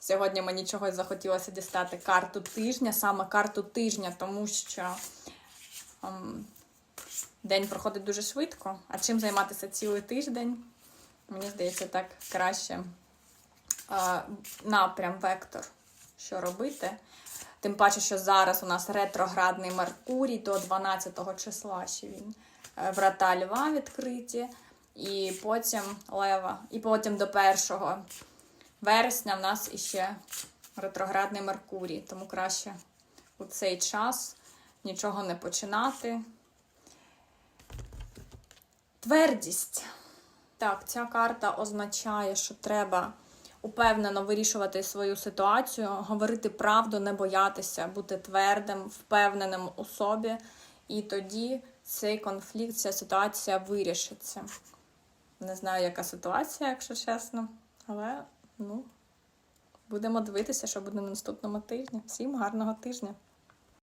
Сьогодні мені чогось захотілося дістати карту тижня, саме карту тижня, тому що ем, день проходить дуже швидко. А чим займатися цілий тиждень? Мені здається, так краще е, напрям, вектор, що робити. Тим паче, що зараз у нас ретроградний Меркурій до 12 числа ще він. Е, Врата Льва відкриті, і потім Лева, і потім до 1 вересня в нас іще ретроградний Меркурій. Тому краще у цей час нічого не починати. Твердість. Так, ця карта означає, що треба упевнено вирішувати свою ситуацію, говорити правду, не боятися, бути твердим, впевненим у собі. І тоді цей конфлікт, ця ситуація вирішиться. Не знаю, яка ситуація, якщо чесно, але ну, будемо дивитися, що буде на наступному тижні. Всім гарного тижня!